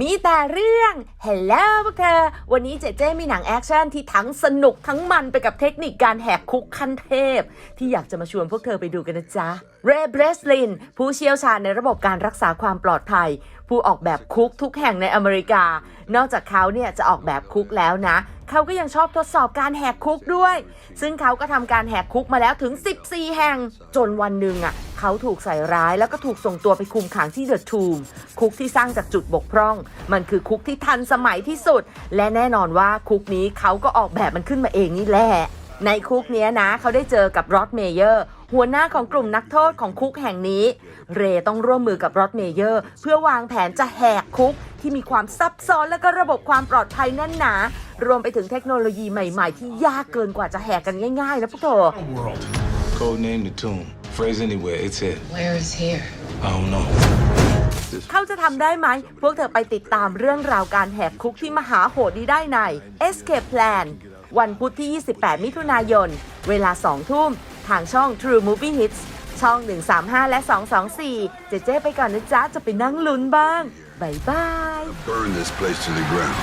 มีแต่เรื่อง Hello พวกเธอ วันนี้เจเจมีหนังแอคชั่นที่ทั้งสนุกทั้งมันไปกับเทคนิคการแหกคุกขั้นเทพ ที่อยากจะมาชวนพวกเธอไปดูกันนะจ๊ะ เรเบรสลิน ผู้เชี่ยวชาญในระบบการรักษาความปลอดภัย ผู้ออกแบบคุกทุกแห่งในอเมริกา นอกจากเขาเนี่ยจะออกแบบคุกแล้วนะเขาก็ยังชอบทดสอบการแหกคุกด้วย ซึ่งเขาก็ทำการแหกคุกมาแล้วถึง 14 แห่ง จนวันหนึ่งอะ เขาถูกใส่ร้ายแล้วก็ถูกส่งตัวไปคุมขังที่เดอะทูมคุกที่สร้างจากจุดบกพร่อง มันคือคุกที่ทันสมัยที่สุด และแน่นอนว่าคุกนี้เขาก็ออกแบบมันขึ้นมาเองนี่แหละในคุกนี้นะ เขาได้เจอกับรอดเมเยอร์หัวหน้าของกลุ่มนักโทษของคุกแห่งนี้ เรต้องร่วมมือกับรอดเมเยอร์ เพื่อวางแผนจะแหกคุกที่มีความซับซ้อนและก็ระบบความปลอดภัยแน่นหนา รวมไปถึงเทคโนโลยีใหม่ ๆ ที่ยากเกินกว่าจะแหกกันง่าย ๆ นะพวกเธอ World. Code name the tomb. Phrase anywhere, it's here. Where is here? I don't know. เขาจะทำได้ไหม พวกเธอไปติดตามเรื่องราวการแหกคุกที่มหาโหดนี้ได้ใน Escape Plan วันพุธที่ 28 มิถุนายน เวลา 2 ทุ่ม ทางช่อง True Movie Hits ช่อง 135 และ 224 เจเจ๊ไปก่อนนะจ๊ะ จะไปนั่งลุ้นบ้างบายบาย Burn this place to the ground.